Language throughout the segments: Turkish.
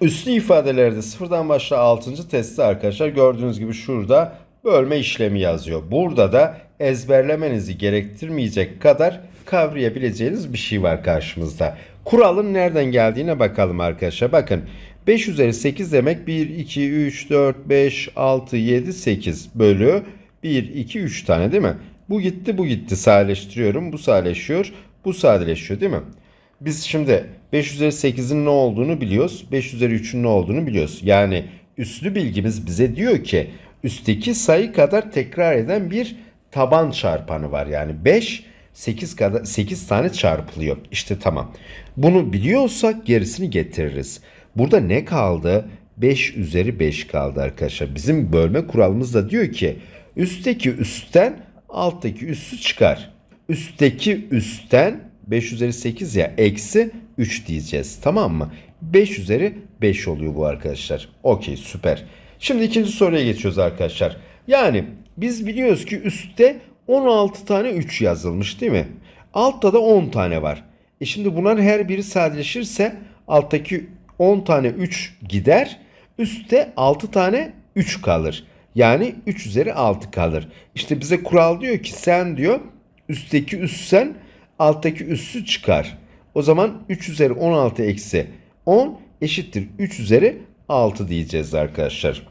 Üslü ifadelerde sıfırdan başla 6. testte arkadaşlar gördüğünüz gibi şurada bölme işlemi yazıyor. Burada da ezberlemenizi gerektirmeyecek kadar kavrayabileceğiniz bir şey var karşımızda. Kuralın nereden geldiğine bakalım arkadaşlar. Bakın 5 üzeri 8 demek 1, 2, 3, 4, 5, 6, 7, 8 bölü 1, 2, 3 tane değil mi? Bu gitti bu gitti sadeleştiriyorum. Bu sadeleşiyor. Bu sadeleşiyor değil mi? Biz şimdi 5 üzeri 8'in ne olduğunu biliyoruz. 5 üzeri 3'ün ne olduğunu biliyoruz. Yani üslü bilgimiz bize diyor ki üstteki sayı kadar tekrar eden bir taban çarpanı var. Yani 5 8 kadar 8 tane çarpılıyor. İşte tamam. Bunu biliyorsak gerisini getiririz. Burada ne kaldı? 5 üzeri 5 kaldı arkadaşlar. Bizim bölme kuralımız da diyor ki üstteki üstten alttaki üssü çıkar. Üstteki üstten 5 üzeri 8 ya eksi 3 diyeceğiz. Tamam mı? 5 üzeri 5 oluyor bu arkadaşlar. Okey süper. Şimdi ikinci soruya geçiyoruz arkadaşlar. Yani biz biliyoruz ki üstte 16 tane 3 yazılmış değil mi? Altta da 10 tane var. E şimdi bunların her biri sadeleşirse alttaki 10 tane 3 gider. Üstte 6 tane 3 kalır. Yani 3 üzeri 6 kalır. İşte bize kural diyor ki sen diyor üstteki üssen alttaki üssü çıkar. O zaman 3 üzeri 16 eksi 10 eşittir 3 üzeri 6 diyeceğiz arkadaşlar.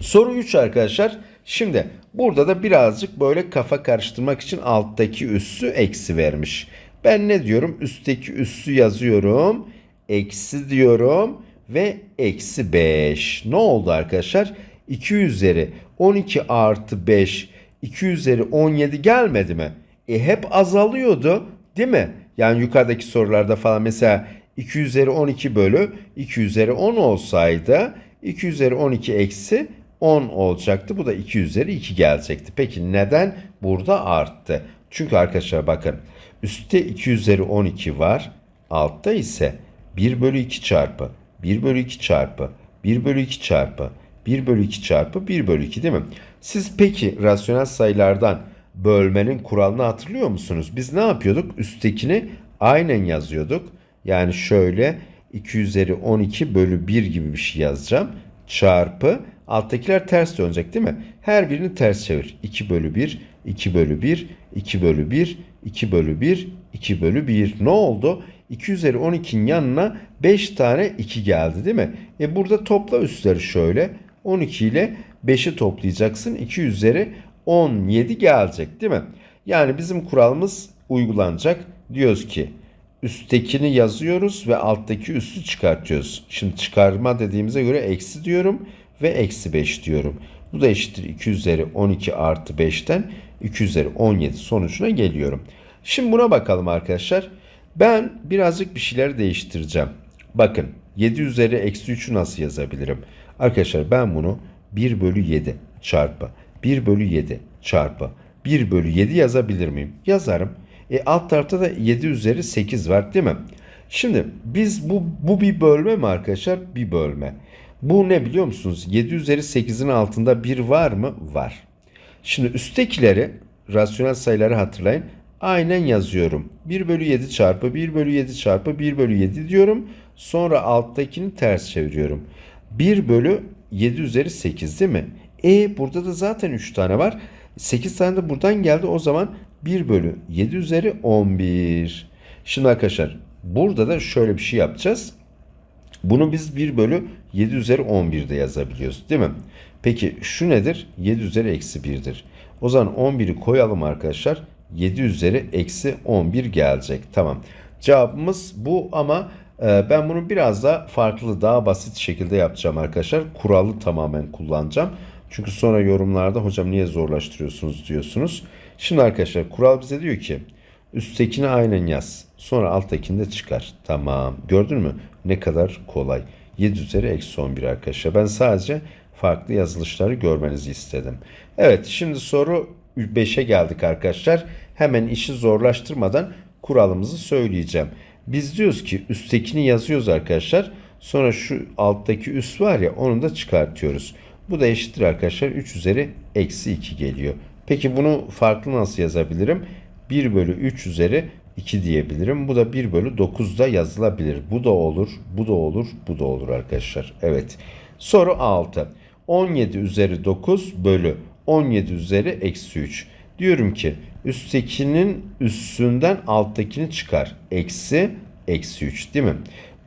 Soru 3 arkadaşlar. Şimdi burada da birazcık böyle kafa karıştırmak için alttaki üssü eksi vermiş. Ben ne diyorum? Üstteki üssü yazıyorum. Eksi diyorum ve eksi 5. Ne oldu arkadaşlar? 2 üzeri 12 artı 5 2 üzeri 17 gelmedi mi? E hep azalıyordu değil mi? Yani yukarıdaki sorularda falan mesela 2 üzeri 12 bölü 2 üzeri 10 olsaydı 2 üzeri 12 eksi 10 olacaktı. Bu da 2 üzeri 2 gelecekti. Peki neden burada arttı? Çünkü arkadaşlar bakın üstte 2 üzeri 12 var. Altta ise 1 bölü 2 çarpı 1 bölü 2 çarpı 1 bölü 2 çarpı 1 bölü 2 çarpı 1 bölü 2 değil mi? Siz peki rasyonel sayılardan bölmenin kuralını hatırlıyor musunuz? Biz ne yapıyorduk? Üsttekini aynen yazıyorduk. Yani şöyle 2 üzeri 12 bölü 1 gibi bir şey yazacağım. Çarpı alttakiler ters dönecek değil mi? Her birini ters çevir. 2 bölü 1, 2 bölü 1, 2 bölü 1, 2 bölü 1, 2 bölü 1. Ne oldu? 2 üzeri 12'nin yanına 5 tane 2 geldi değil mi? E burada topla üstleri şöyle. 12 ile 5'i toplayacaksın. 2 üzeri 17 gelecek değil mi? Yani bizim kuralımız uygulanacak. Diyoruz ki üsttekini yazıyoruz ve alttaki üssü çıkartıyoruz. Şimdi çıkarma dediğimize göre eksi diyorum ve eksi 5 diyorum. Bu da eşittir 2 üzeri 12 artı 5'ten 2 üzeri 17 sonucuna geliyorum. Şimdi buna bakalım arkadaşlar. Ben birazcık bir şeyler değiştireceğim. Bakın 7 üzeri eksi 3'ü nasıl yazabilirim? Arkadaşlar ben bunu 1 bölü 7 çarpı 1 bölü 7 çarpı 1 bölü 7 yazabilir miyim? Yazarım. E alt tarafta da 7 üzeri 8 var değil mi? Şimdi biz bu, bu bir bölme mi arkadaşlar? Bir bölme. Bu ne biliyor musunuz? 7 üzeri 8'in altında 1 var mı? Var. Şimdi üsttekileri rasyonel sayıları hatırlayın. Aynen yazıyorum. 1 bölü 7 çarpı 1 bölü 7 çarpı 1 bölü 7 diyorum. Sonra alttakini ters çeviriyorum. 1 bölü 7 üzeri 8 değil mi? E burada da zaten 3 tane var. 8 tane de buradan geldi. O zaman 1 bölü 7 üzeri 11. Şimdi arkadaşlar burada da şöyle bir şey yapacağız. Bunu biz 1 bölü 7 üzeri 11'de yazabiliyoruz değil mi? Peki şu nedir? 7 üzeri eksi 1'dir. O zaman 11'i koyalım arkadaşlar. 7 üzeri eksi 11 gelecek. Tamam. Cevabımız bu ama e, ben bunu biraz daha farklı, daha basit şekilde yapacağım arkadaşlar. Kuralı tamamen kullanacağım. Çünkü sonra yorumlarda hocam niye zorlaştırıyorsunuz diyorsunuz. Şimdi arkadaşlar kural bize diyor ki üsttekini aynen yaz. Sonra alttakini de çıkar. Tamam. Gördün mü? Ne kadar kolay. 7 üzeri eksi 11 arkadaşlar. Ben sadece farklı yazılışları görmenizi istedim. Evet şimdi soru 5'e geldik arkadaşlar. Hemen işi zorlaştırmadan kuralımızı söyleyeceğim. Biz diyoruz ki üsttekini yazıyoruz arkadaşlar. Sonra şu alttaki üst var ya onu da çıkartıyoruz. Bu da eşittir arkadaşlar 3 üzeri eksi 2 geliyor. Peki bunu farklı nasıl yazabilirim? 1 bölü 3 üzeri 2 diyebilirim. Bu da 1 bölü 9 da yazılabilir. Bu da olur, bu da olur, bu da olur arkadaşlar. Evet. Soru 6. 17 üzeri 9 bölü 17 üzeri eksi 3. Diyorum ki üsttekinin üstünden alttakini çıkar. Eksi eksi 3 değil mi?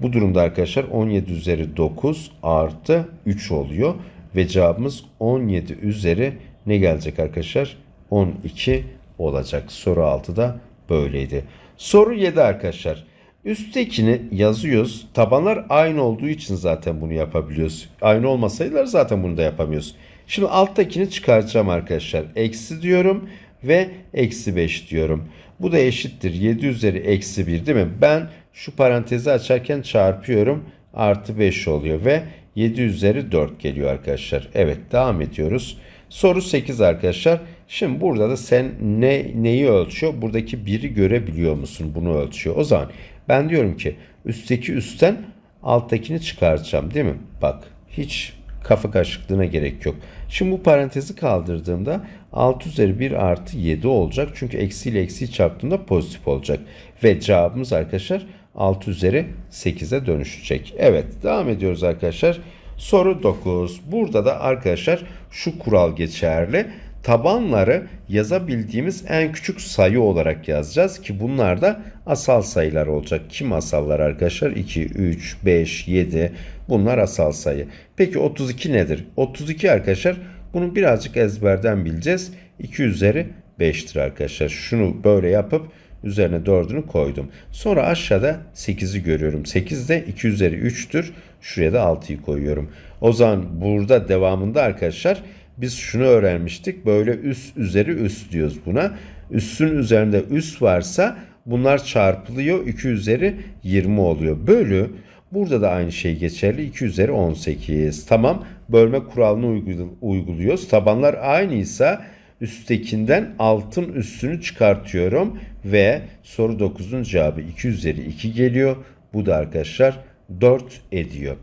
Bu durumda arkadaşlar 17 üzeri 9 artı 3 oluyor. Ve cevabımız 17 üzeri ne gelecek arkadaşlar? 12 olacak. Soru 6'da böyleydi. Soru 7 arkadaşlar. Üsttekini yazıyoruz. Tabanlar aynı olduğu için zaten bunu yapabiliyoruz. Aynı olmasaydılar zaten bunu da yapamıyoruz. Şimdi alttakini çıkaracağım arkadaşlar. Eksi diyorum ve eksi 5 diyorum. Bu da eşittir 7 üzeri eksi 1 değil mi? Ben şu parantezi açarken çarpıyorum. Artı 5 oluyor ve 7 üzeri 4 geliyor arkadaşlar. Evet devam ediyoruz. Soru 8 arkadaşlar. Şimdi burada da sen ne neyi ölçüyor? Buradaki 1'i görebiliyor musun? Bunu ölçüyor. O zaman ben diyorum ki üstteki üstten alttakini çıkaracağım değil mi? Bak hiç kafa karışıklığına gerek yok. Şimdi bu parantezi kaldırdığımda 6 üzeri 1 artı 7 olacak. Çünkü eksi ile eksiyi çarptığımda pozitif olacak. Ve cevabımız arkadaşlar 6 üzeri 8'e dönüşecek. Evet devam ediyoruz arkadaşlar. Soru 9. Burada da arkadaşlar şu kural geçerli. Tabanları yazabildiğimiz en küçük sayı olarak yazacağız ki bunlar da asal sayılar olacak. Kim asallar arkadaşlar? 2, 3, 5, 7 bunlar asal sayı. Peki 32 nedir? 32 arkadaşlar bunu birazcık ezberden bileceğiz. 2 üzeri 5'tir arkadaşlar. Şunu böyle yapıp üzerine 4'ünü koydum. Sonra aşağıda 8'i görüyorum. 8 de 2 üzeri 3'tür. Şuraya da 6'yı koyuyorum. O zaman burada devamında arkadaşlar biz şunu öğrenmiştik. Böyle üst üzeri üst diyoruz buna. Üssün üzerinde üst varsa bunlar çarpılıyor. 2 üzeri 20 oluyor. Bölü Burada da aynı şey geçerli. 2 üzeri 18. Tamam. Bölme kuralını uyguluyoruz. Tabanlar aynıysa üsttekinden altın üstünü çıkartıyorum ve soru 9'un cevabı 2 üzeri 2 geliyor. Bu da arkadaşlar 4 ediyor.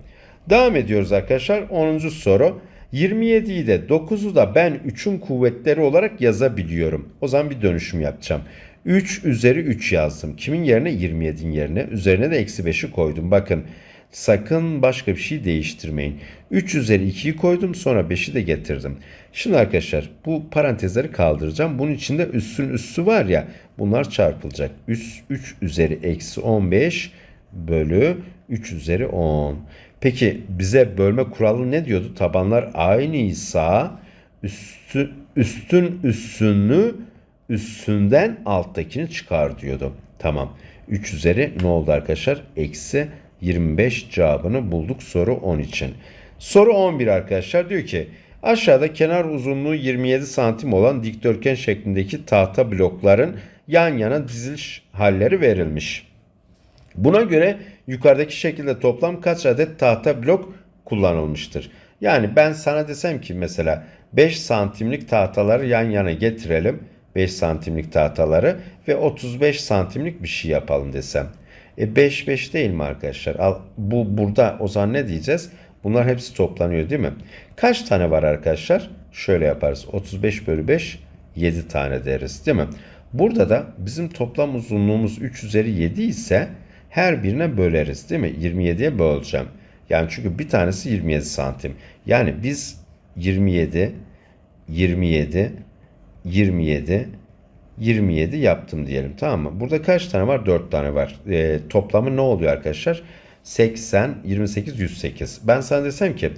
Devam ediyoruz arkadaşlar. 10. soru. 27'yi de 9'u da ben 3'ün kuvvetleri olarak yazabiliyorum. O zaman bir dönüşüm yapacağım. 3 üzeri 3 yazdım. Kimin yerine? 27'in yerine. Üzerine de eksi 5'i koydum. Bakın sakın başka bir şey değiştirmeyin. 3 üzeri 2'yi koydum sonra 5'i de getirdim. Şimdi arkadaşlar bu parantezleri kaldıracağım. Bunun içinde üssün üssü var ya bunlar çarpılacak. Üs 3 üzeri eksi 15 bölü 3 üzeri 10. Peki bize bölme kuralı ne diyordu? Tabanlar aynıysa üstü, üstün üssünlü üstünden alttakini çıkar diyordu. Tamam. 3 üzeri ne oldu arkadaşlar? Eksi 25 cevabını bulduk soru 10 için. Soru 11 arkadaşlar diyor ki aşağıda kenar uzunluğu 27 santim olan dikdörtgen şeklindeki tahta blokların yan yana diziliş halleri verilmiş. Buna göre yukarıdaki şekilde toplam kaç adet tahta blok kullanılmıştır? Yani ben sana desem ki mesela 5 santimlik tahtaları yan yana getirelim. 5 santimlik tahtaları ve 35 santimlik bir şey yapalım desem. E 5 5 değil mi arkadaşlar? Al, bu burada o zaman ne diyeceğiz? Bunlar hepsi toplanıyor değil mi? Kaç tane var arkadaşlar? Şöyle yaparız. 35 bölü 5 7 tane deriz değil mi? Burada da bizim toplam uzunluğumuz 3 üzeri 7 ise her birine böleriz değil mi? 27'ye böleceğim. Yani çünkü bir tanesi 27 santim. Yani biz 27, 27, 27, 27 yaptım diyelim tamam mı? Burada kaç tane var? 4 tane var. E, toplamı ne oluyor arkadaşlar? 80, 28, 108. Ben sana desem ki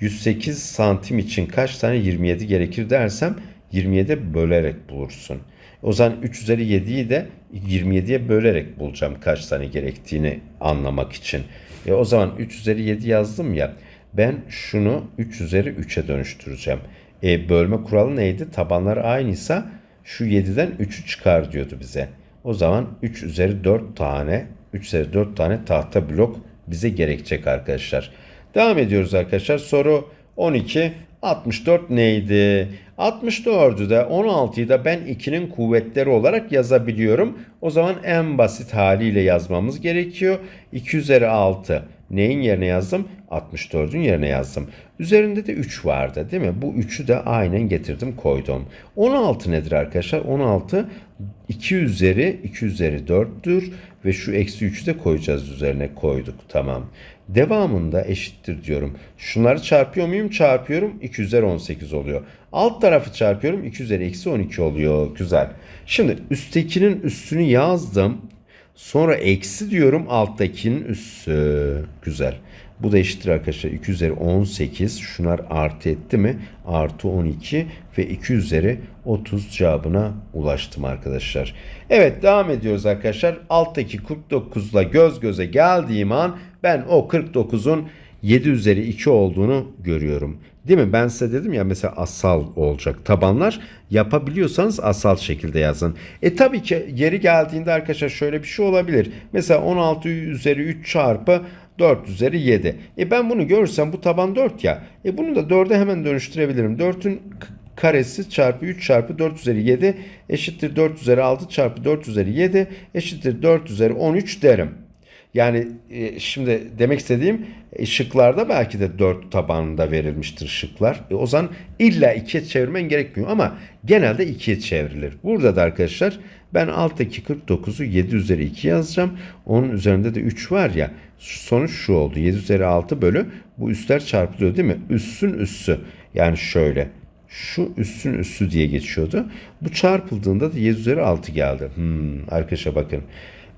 108 santim için kaç tane 27 gerekir dersem 27'ye bölerek bulursun. O zaman 3 üzeri 7'yi de 27'ye bölerek bulacağım kaç tane gerektiğini anlamak için. E o zaman 3 üzeri 7 yazdım ya ben şunu 3 üzeri 3'e dönüştüreceğim. E, bölme kuralı neydi? Tabanlar aynıysa şu 7'den 3'ü çıkar diyordu bize. O zaman 3 üzeri 4 tane 3 üzeri 4 tane tahta blok bize gerekecek arkadaşlar. Devam ediyoruz arkadaşlar. Soru 12. 64 neydi? 64'ü de 16'yı da ben 2'nin kuvvetleri olarak yazabiliyorum. O zaman en basit haliyle yazmamız gerekiyor. 2 üzeri 6 neyin yerine yazdım? 64'ün yerine yazdım. Üzerinde de 3 vardı değil mi? Bu 3'ü de aynen getirdim koydum. 16 nedir arkadaşlar? 16 2 üzeri 2 üzeri 4'tür ve şu eksi 3'ü de koyacağız üzerine koyduk. Tamam. Devamında eşittir diyorum. Şunları çarpıyor muyum? Çarpıyorum. 2 üzeri 18 oluyor. Alt tarafı çarpıyorum. 2 üzeri eksi 12 oluyor. Güzel. Şimdi üsttekinin üstünü yazdım. Sonra eksi diyorum alttakinin üssü. Güzel. Bu da eşittir arkadaşlar. 2 üzeri 18. Şunlar artı etti mi? Artı 12 ve 2 üzeri 30 cevabına ulaştım arkadaşlar. Evet devam ediyoruz arkadaşlar. Alttaki 49 ile göz göze geldiğim an ben o 49'un 7 üzeri 2 olduğunu görüyorum. Değil mi? Ben size dedim ya mesela asal olacak tabanlar. Yapabiliyorsanız asal şekilde yazın. E tabii ki yeri geldiğinde arkadaşlar şöyle bir şey olabilir. Mesela 16 üzeri 3 çarpı 4 üzeri 7. E ben bunu görürsem bu taban 4 ya. E bunu da 4'e hemen dönüştürebilirim. 4'ün karesi çarpı 3 çarpı 4 üzeri 7 eşittir 4 üzeri 6 çarpı 4 üzeri 7 eşittir 4 üzeri 13 derim. Yani e, şimdi demek istediğim e, şıklarda belki de 4 tabanında verilmiştir şıklar. E, o zaman illa 2'ye çevirmen gerekmiyor ama genelde 2'ye çevrilir. Burada da arkadaşlar ben alttaki 49'u 7 üzeri 2 yazacağım. Onun üzerinde de 3 var ya sonuç şu oldu. 7 üzeri 6 bölü bu üstler çarpılıyor değil mi? Üssün üssü yani şöyle şu üssün üssü diye geçiyordu. Bu çarpıldığında da 7 üzeri 6 geldi. Hmm, arkadaşa bakın.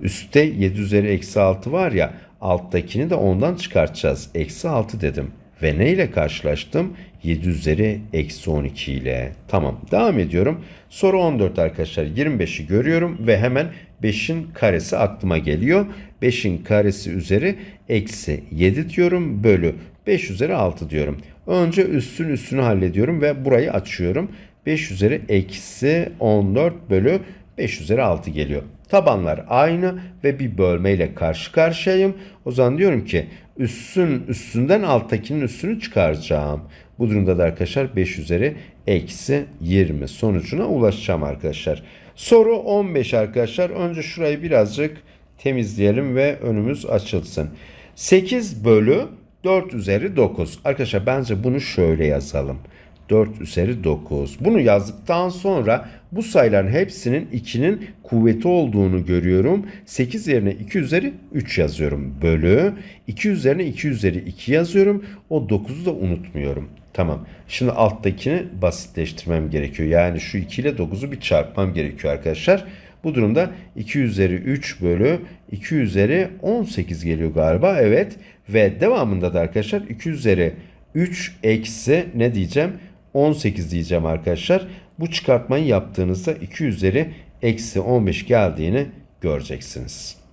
Üstte 7 üzeri eksi 6 var ya alttakini de ondan çıkartacağız. Eksi 6 dedim. Ve ne ile karşılaştım? 7 üzeri eksi 12 ile. Tamam devam ediyorum. Soru 14 arkadaşlar. 25'i görüyorum ve hemen 5'in karesi aklıma geliyor. 5'in karesi üzeri eksi 7 diyorum bölü 5 üzeri 6 diyorum. Önce üstün üstünü hallediyorum ve burayı açıyorum. 5 üzeri eksi 14 bölü 5 üzeri 6 geliyor. Tabanlar aynı ve bir bölmeyle karşı karşıyayım. O zaman diyorum ki üssün üstünden alttakinin üstünü çıkaracağım. Bu durumda da arkadaşlar 5 üzeri eksi 20 sonucuna ulaşacağım arkadaşlar. Soru 15 arkadaşlar. Önce şurayı birazcık temizleyelim ve önümüz açılsın. 8 bölü 4 üzeri 9. Arkadaşlar bence bunu şöyle yazalım. 4 üzeri 9. Bunu yazdıktan sonra bu sayıların hepsinin 2'nin kuvveti olduğunu görüyorum. 8 yerine 2 üzeri 3 yazıyorum. Bölü 2 üzerine 2 üzeri 2 yazıyorum. O 9'u da unutmuyorum. Tamam. Şimdi alttakini basitleştirmem gerekiyor. Yani şu 2 ile 9'u bir çarpmam gerekiyor arkadaşlar. Bu durumda 2 üzeri 3 bölü 2 üzeri 18 geliyor galiba. Evet. Ve devamında da arkadaşlar 2 üzeri 3 eksi ne diyeceğim? 18 diyeceğim arkadaşlar. Bu çıkartmayı yaptığınızda 2 üzeri eksi 15 geldiğini göreceksiniz.